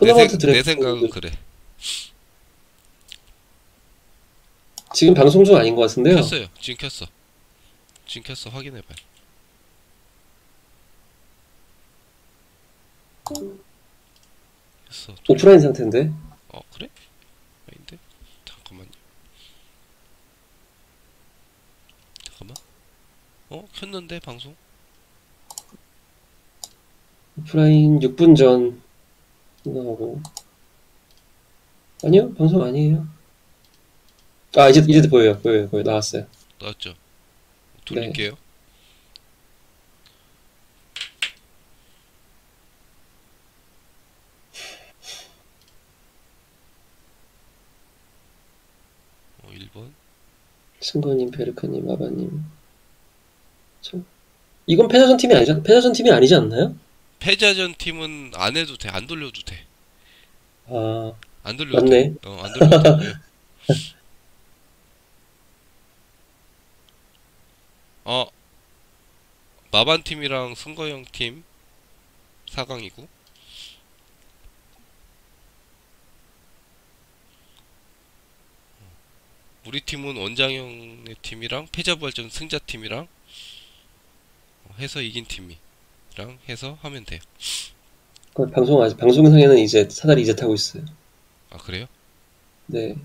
토너먼트 생, 내 드래프트 생각은 그래. 지금 방송 중 아닌 것 같은데요. 켰어요. 지금 켰어. 지금 켰어. 확인해봐요. 켰어. 오프라인 상태인데. 어 그래? 아닌데? 잠깐만요. 잠깐만. 어 켰는데 방송? 오프라인 6분 전 나오고. 아니요, 방송 아니에요. 아, 이제, 이제 보여요. 보여요. 보여요. 나왔어요. 나왔죠? 네. 돌릴게요. 어 1번. 승건님, 베르카님, 아바님. 참. 이건 패자전 팀이 아니죠? 패자전 팀이 아니지 않나요? 패자전 팀은 안 해도 돼. 안 돌려도 돼. 아, 안 돌려도 맞네. 돼. 어, 안 돌려도 돼. 어, 마반 팀이랑 승거형 팀 4강이고. 우리 팀은 원장형의 팀이랑 패자부활전 승자 팀이랑 해서 이긴 팀이 랑 해서 하면 돼요. 그 방송 아직, 방송상에는 이제 사다리 이제 타고 있어요. 아, 그래요? 네.